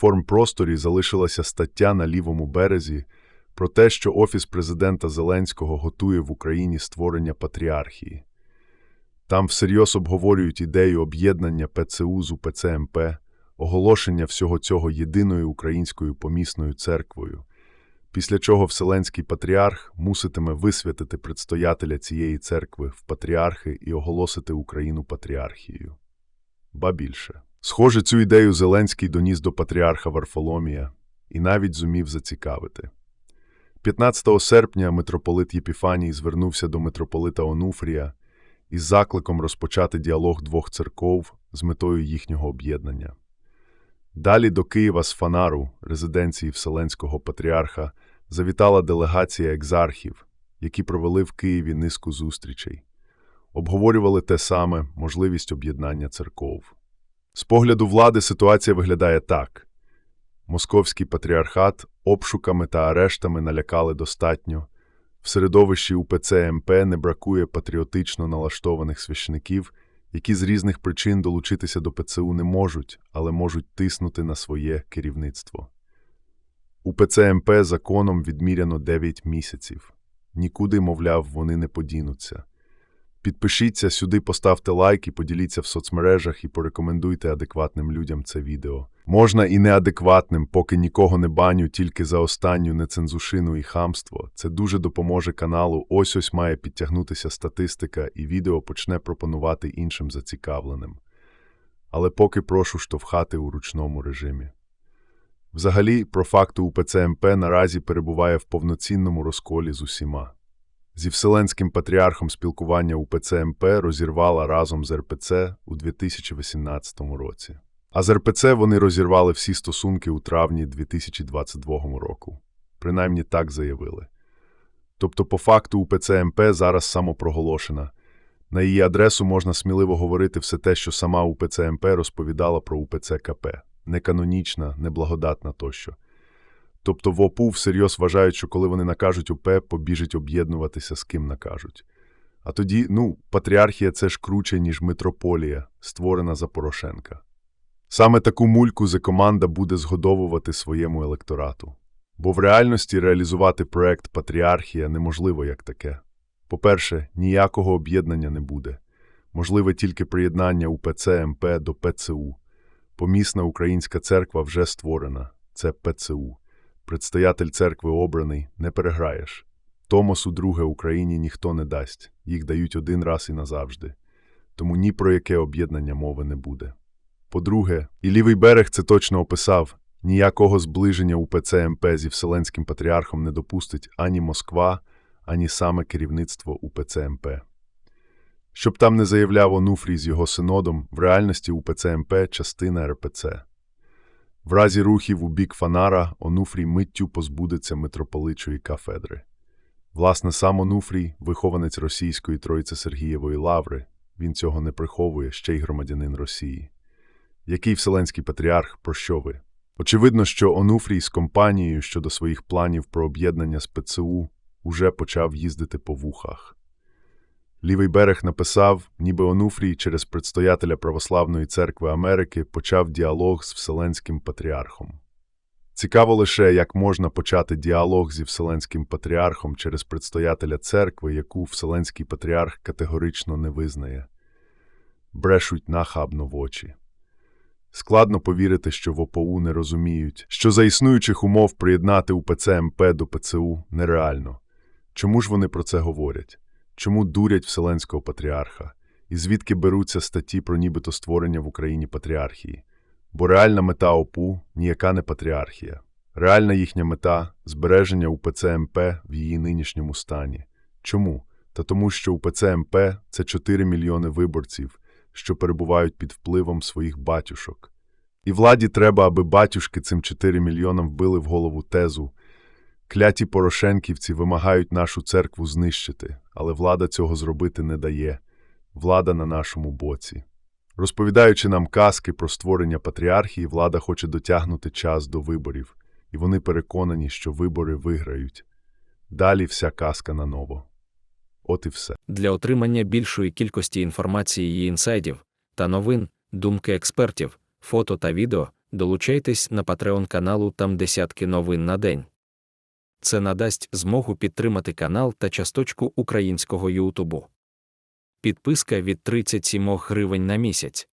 інформпросторі залишилася стаття на лівому березі про те, що Офіс президента Зеленського готує в Україні створення патріархії. Там всерйоз обговорюють ідею об'єднання ПЦУ з УПЦ МП, оголошення всього цього єдиною українською помісною церквою, після чого Вселенський патріарх муситиме висвятити предстоятеля цієї церкви в патріархи і оголосити Україну патріархією. Ба більше. Схоже, цю ідею Зеленський доніс до патріарха Варфоломія і навіть зумів зацікавити. 15 серпня митрополит Єпіфаній звернувся до митрополита Онуфрія із закликом розпочати діалог двох церков з метою їхнього об'єднання. Далі до Києва з Фанару, резиденції Вселенського патріарха, завітала делегація екзархів, які провели в Києві низку зустрічей. Обговорювали те саме можливість об'єднання церков. З погляду влади ситуація виглядає так. Московський патріархат обшуками та арештами налякали достатньо. В середовищі УПЦ МП не бракує патріотично налаштованих священиків, які з різних причин долучитися до ПЦУ не можуть, але можуть тиснути на своє керівництво. УПЦ МП законом відміряно 9 місяців. Нікуди, мовляв, вони не подінуться. Підпишіться сюди, поставте лайк і поділіться в соцмережах і порекомендуйте адекватним людям це відео. Можна і неадекватним, поки нікого не баню, тільки за останню нецензушину і хамство. Це дуже допоможе каналу. Ось ось має підтягнутися статистика, і відео почне пропонувати іншим зацікавленим. Але поки прошу штовхати у ручному режимі. Взагалі, про факту УПЦ МП наразі перебуває в повноцінному розколі з усіма. Зі Вселенським патріархом спілкування УПЦ МП розірвала разом з РПЦ у 2018 році. А з РПЦ вони розірвали всі стосунки у травні 2022 року. Принаймні так заявили. Тобто, по факту УПЦ МП зараз самопроголошена. На її адресу можна сміливо говорити все те, що сама УПЦ МП розповідала про УПЦ КП. Неканонічна, неблагодатна тощо. Тобто в ОПУ всерйоз вважають, що коли вони накажуть УП, побіжить об'єднуватися з ким накажуть. А тоді, ну, патріархія це ж круче, ніж митрополія, створена за Порошенка. Саме таку мульку команда буде згодовувати своєму електорату. Бо в реальності реалізувати проект Патріархія неможливо як таке. По-перше, ніякого об'єднання не буде. Можливе тільки приєднання УПЦ МП до ПЦУ. Помісна українська церква вже створена. Це ПЦУ. Предстоятель церкви обраний, не переграєш. Томосу друге Україні ніхто не дасть, їх дають один раз і назавжди. Тому ні про яке об'єднання мови не буде. По-друге, і лівий берег це точно описав, ніякого зближення УПЦ МП зі Вселенським патріархом не допустить ані Москва, ані саме керівництво УПЦ МП. Щоб там не заявляв Онуфрій з його синодом, в реальності УПЦ МП – частина РПЦ. В разі рухів у бік Фанара Онуфрій миттю позбудеться митрополичої кафедри. Власне, сам Онуфрій, вихованець російської Тройці Сергієвої лаври, він цього не приховує, ще й громадянин Росії. Який Вселенський патріарх, про що ви? Очевидно, що Онуфрій з компанією щодо своїх планів про об'єднання з ПЦУ уже почав їздити по вухах. Лівий берег написав, ніби Онуфрій через предстоятеля Православної церкви Америки почав діалог з Вселенським патріархом. Цікаво лише, як можна почати діалог зі Вселенським патріархом через предстоятеля церкви, яку Вселенський патріарх категорично не визнає. Брешуть нахабно в очі. Складно повірити, що в ОПУ не розуміють, що за існуючих умов приєднати УПЦ МП до ПЦУ нереально. Чому ж вони про це говорять? Чому дурять Вселенського патріарха? І звідки беруться статті про нібито створення в Україні патріархії? Бо реальна мета ОПУ ніяка не патріархія. Реальна їхня мета збереження УПЦ МП в її нинішньому стані. Чому? Та тому, що УПЦ МП – це 4 мільйони виборців, що перебувають під впливом своїх батюшок. І владі треба, аби батюшки цим 4 мільйонам вбили в голову тезу. Кляті порошенківці вимагають нашу церкву знищити, але влада цього зробити не дає. Влада на нашому боці. Розповідаючи нам казки про створення патріархії, влада хоче дотягнути час до виборів, і вони переконані, що вибори виграють. Далі вся казка наново. От і все. Для отримання більшої кількості інформації і інсайдів та новин, думки експертів, фото та відео, Долучайтесь на Patreon каналу там десятки новин на день. Це надасть змогу підтримати канал та часточку українського Ютубу. Підписка від 37 гривень на місяць.